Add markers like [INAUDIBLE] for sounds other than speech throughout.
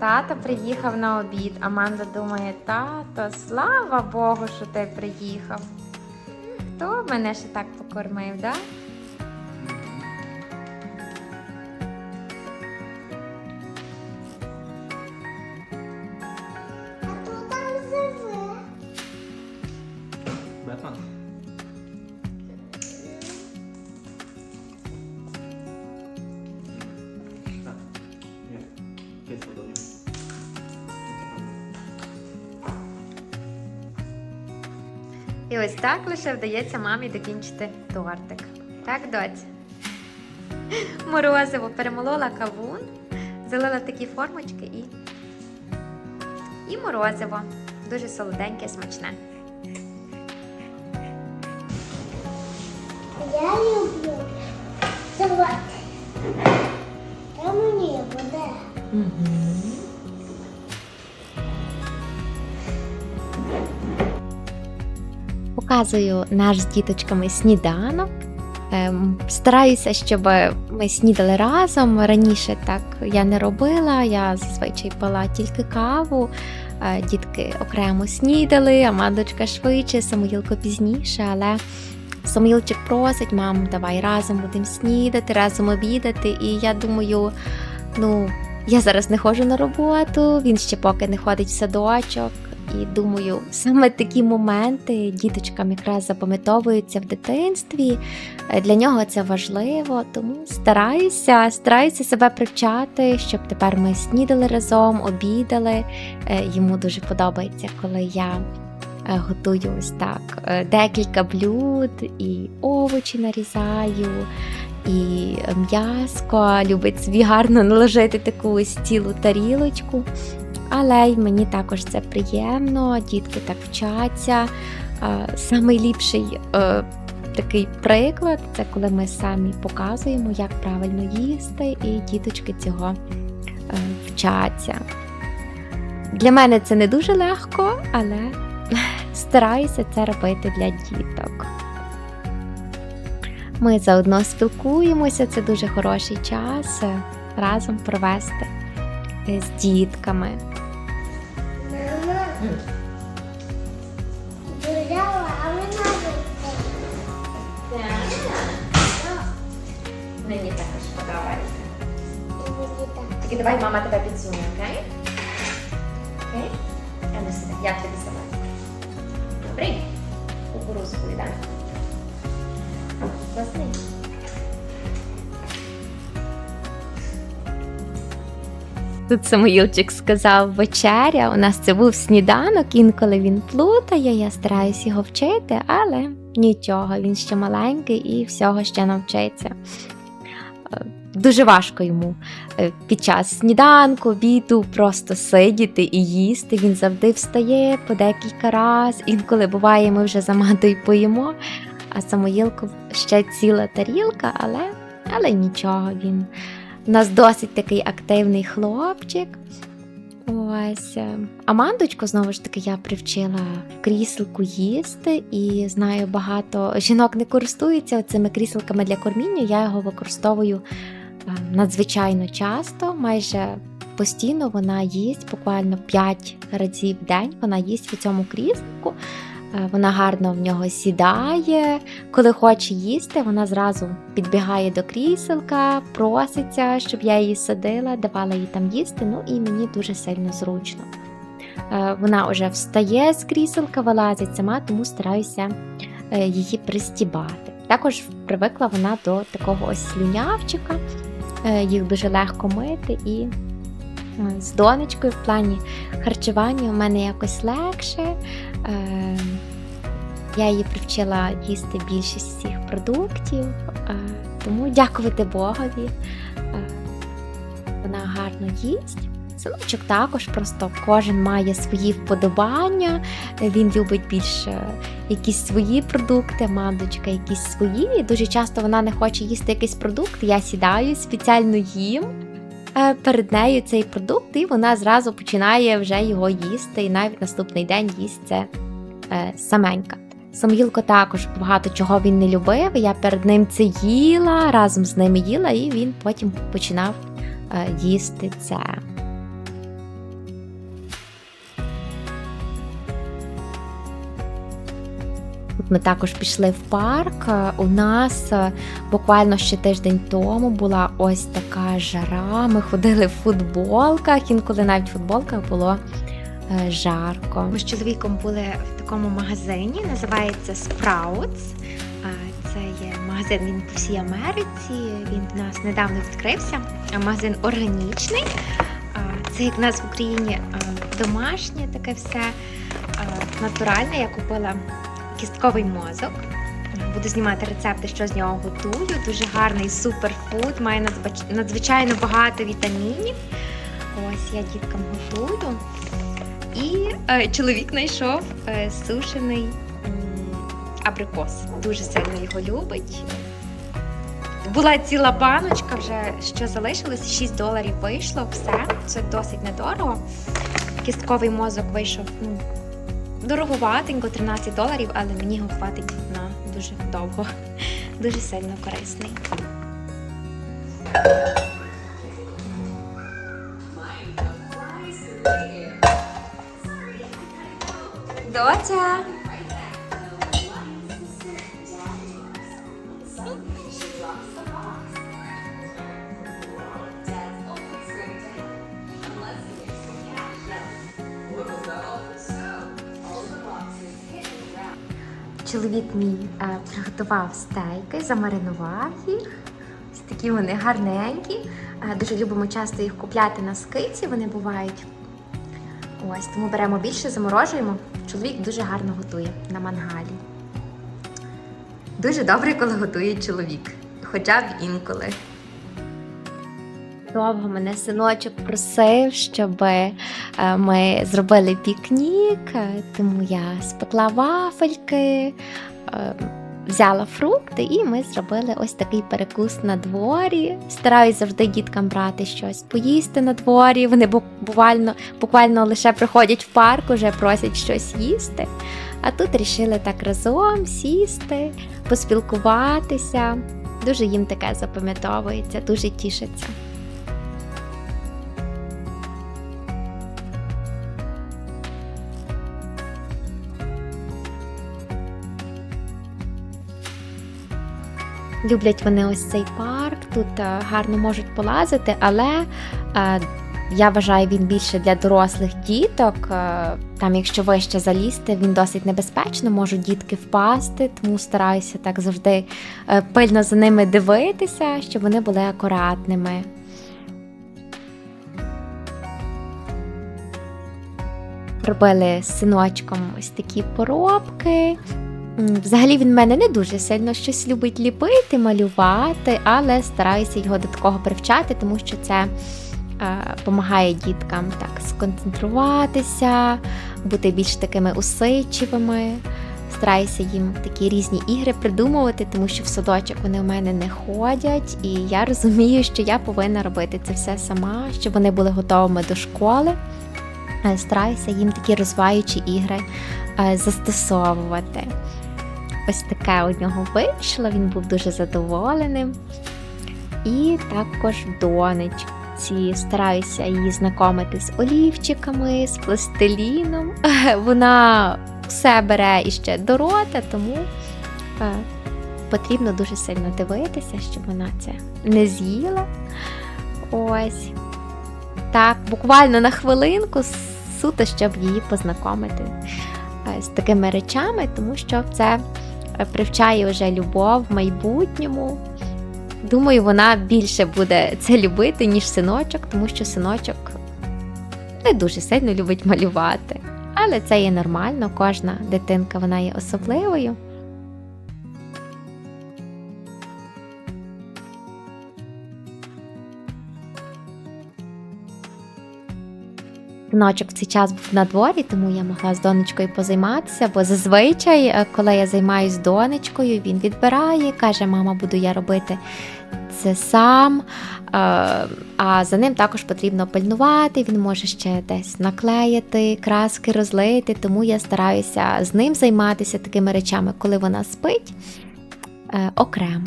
Тато приїхав на обід. Аманда думає, тато, слава Богу, що ти приїхав. Хто мене ще так покормив, да? А хто там живе? Бетмен? І ось так лише вдається мамі докінчити тортик. Так, доць? Морозиво перемолола кавун, залила такі формочки і. І морозиво. Дуже солоденьке, смачне. Я люблю салат. Та мені буде. Показую наш з діточками сніданок. Ем, Стараюся, щоб ми снідали разом. Раніше так я не робила. Я зазвичай пила тільки каву. Е, Дітки окремо снідали, а мандочка швидше, Самуїлко пізніше, але Самуїлчик просить, мам, давай разом будемо снідати, разом обідати. І я думаю, ну, я зараз не ходжу на роботу, він ще поки не ходить в садочок. І думаю, саме такі моменти діточкам якраз запам'ятовуються в дитинстві. Для нього це важливо, тому стараюся, стараюся себе привчати, щоб тепер ми снідали разом, обідали. Е, Йому дуже подобається, коли я е, готую ось так е, декілька блюд і овочі нарізаю. І м'яско любить собі гарно наложити таку ось цілу тарілочку. Але й мені також це приємно, дітки так вчаться. Е, Самий ліпший е, такий приклад це коли ми самі показуємо, як правильно їсти, і діточки цього е, вчаться. Для мене це не дуже легко, але [LAUGHS] стараюся це робити для діток. Ми заодно спілкуємося, це дуже хороший час е, разом провести з дітками. Мама. Дуже лавина Мені також подобається. Мені так. Тільки давай Тут Самуїлчик сказав вечеря. У нас це був сніданок, інколи він плутає, я стараюсь його вчити, але нічого, він ще маленький і всього ще навчиться. Е, Дуже важко йому е, під час сніданку, обіду просто сидіти і їсти. Він завжди встає по декілька разів. Інколи буває, ми вже за Мадою поїмо, а Самоїлку ще ціла тарілка, але, але нічого, він у нас досить такий активний хлопчик. Ось. е, Амандочку, знову ж таки, я привчила в кріселку їсти, і знаю, багато жінок не користуються цими кріселками для корміння. Я його використовую е, надзвичайно часто, майже постійно вона їсть буквально 5 разів в день. Вона їсть в цьому кріслку. Е, Вона гарно в нього сідає. Коли хоче їсти, вона зразу підбігає до кріселка, проситься, щоб я її садила, давала їй там їсти. Ну і мені дуже сильно зручно. Е, Вона вже встає з кріселка, вилазить сама, тому стараюся е, її пристібати. Також привикла вона до такого ось слюнявчика, їх дуже легко мити і з донечкою в плані харчування у мене якось легше. Е, Я її привчила їсти більшість всіх продуктів, е, тому дякувати Богові. е, Вона гарно їсть. Синочок також просто кожен має свої вподобання. Він любить більше якісь свої продукти, мандочка якісь свої. Дуже часто вона не хоче їсти якийсь продукт. Я сідаю, спеціально їм перед нею цей продукт, і вона зразу починає вже його їсти, і навіть наступний день їсть це е, саменька. Самгілко також багато чого він не любив. Я перед ним це їла, разом з ними їла, і він потім починав е, їсти це. Ми також пішли в парк. Е, У нас е, буквально ще тиждень тому була ось така жара. Ми ходили в футболках, інколи навіть в футболках було е, жарко. Ми з чоловіком були в такому магазині, називається Sprouts. Це є магазин він по всій Америці. Він в нас недавно відкрився. Магазин органічний. Це як в нас в Україні домашнє таке все натуральне. Я купила кістковий мозок. Буду знімати рецепти, що з нього готую. Дуже гарний суперфуд, має надзвичайно багато вітамінів. Ось я діткам готую. І е, чоловік знайшов е, сушений м, абрикос. Дуже сильно його любить. Була ціла баночка, вже що залишилось, 6 доларів вийшло, все. Це досить недорого. Кістковий мозок вийшов ну, дороговатенько, 13 доларів, але мені його хватить на дуже довго. Дуже сильно корисний. Доця! Чоловік мій е, приготував стейки, замаринував їх. Ось такі вони гарненькі. Е, дуже любимо часто їх купляти на скиці, вони бувають. Ось, тому беремо більше, заморожуємо. Чоловік дуже гарно готує на мангалі. Дуже добре, коли готує чоловік, хоча б інколи. Довго мене синочок просив, щоб е, ми зробили пікнік, е, тому я спекла вафельки, е, взяла фрукти, і ми зробили ось такий перекус на дворі. Стараюсь завжди діткам брати щось поїсти на дворі. Вони буквально, буквально лише приходять в парк, уже просять щось їсти. А тут рішили так разом сісти, поспілкуватися. Дуже їм таке запам'ятовується, дуже тішаться. Люблять вони ось цей парк, тут е, гарно можуть полазити, але е, я вважаю, він більше для дорослих діток. Е, Там, якщо вище залізти, він досить небезпечно, можуть дітки впасти, тому стараюся так завжди пильно за ними дивитися, щоб вони були акуратними. Робили з синочком ось такі поробки. Взагалі він мене не дуже сильно щось любить ліпити, малювати, але стараюся його до такого привчати, тому що це допомагає діткам так сконцентруватися, бути більш такими усидчивими. Стараюся їм такі різні ігри придумувати, тому що в садочок вони в мене не ходять, і я розумію, що я повинна робити це все сама, щоб вони були готовими до школи. Е, Стараюся їм такі розвиваючі ігри е, застосовувати. Ось таке у нього вийшло, він був дуже задоволеним. І також донечці. Стараюся її знайомити з олівчиками, з пластиліном. [LAUGHS] Вона все бере іще до рота, тому е, потрібно дуже сильно дивитися, щоб вона це не з'їла. Ось. Так, буквально на хвилинку, суто, щоб її познайомити е, з такими речами, тому що це привчає вже любов в майбутньому. Думаю, вона більше буде це любити, ніж синочок, тому що синочок не дуже сильно любить малювати. Але це є нормально, кожна дитинка вона є особливою. Синочок в цей час був на дворі, тому я могла з донечкою позайматися, бо зазвичай, е, коли я займаюся донечкою, він відбирає, каже, мама, буду я робити це сам. Е, А за ним також потрібно пильнувати, він може ще десь наклеїти, краски розлити, тому я стараюся з ним займатися такими речами, коли вона спить е, окремо.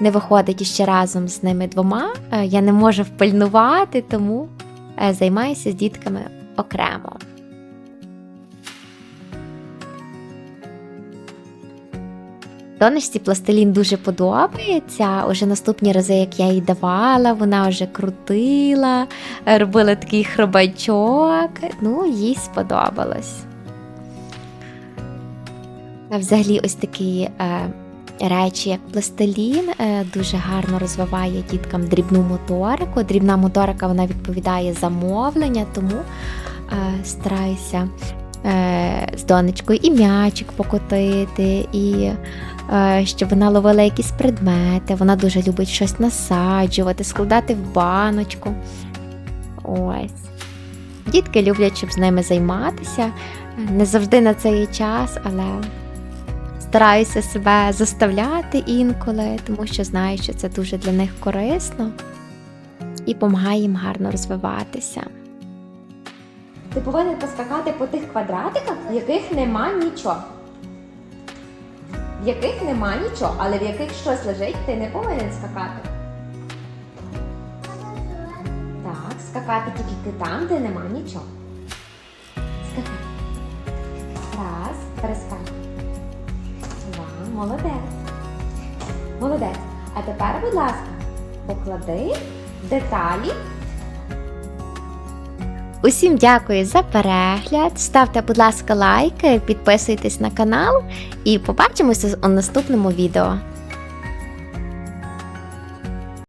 Не виходить іще разом з ними двома. Я не можу впильнувати, тому займаюся з дітками окремо. Донечці пластилін дуже подобається. Уже наступні рази, як я їй давала, вона вже крутила, е, робила такий хробачок. Ну, їй сподобалось. Взагалі, ось такі е, речі, як пластилін, е, дуже гарно розвиває діткам дрібну моторику. Дрібна моторика вона відповідає за мовлення, тому е, стараюся е, з донечкою і м'ячик покотити, і щоб вона ловила якісь предмети. Вона дуже любить щось насаджувати, складати в баночку. Ось. Дітки люблять, щоб з ними займатися. Не завжди на це є час, але стараюся себе заставляти інколи, тому що знаю, що це дуже для них корисно і допомагає їм гарно розвиватися. Ти повинен поскакати по тих квадратиках, в яких нема нічого. В яких нема нічого, але в яких щось лежить, ти не повинен скакати. Так, скакати тільки там, де нема нічого. Скакай. Раз, перескакуй. Молодець. Молодець. А тепер, будь ласка, поклади деталі. Усім дякую за перегляд. Ставте, будь ласка, лайки, підписуйтесь на канал і побачимося у наступному відео.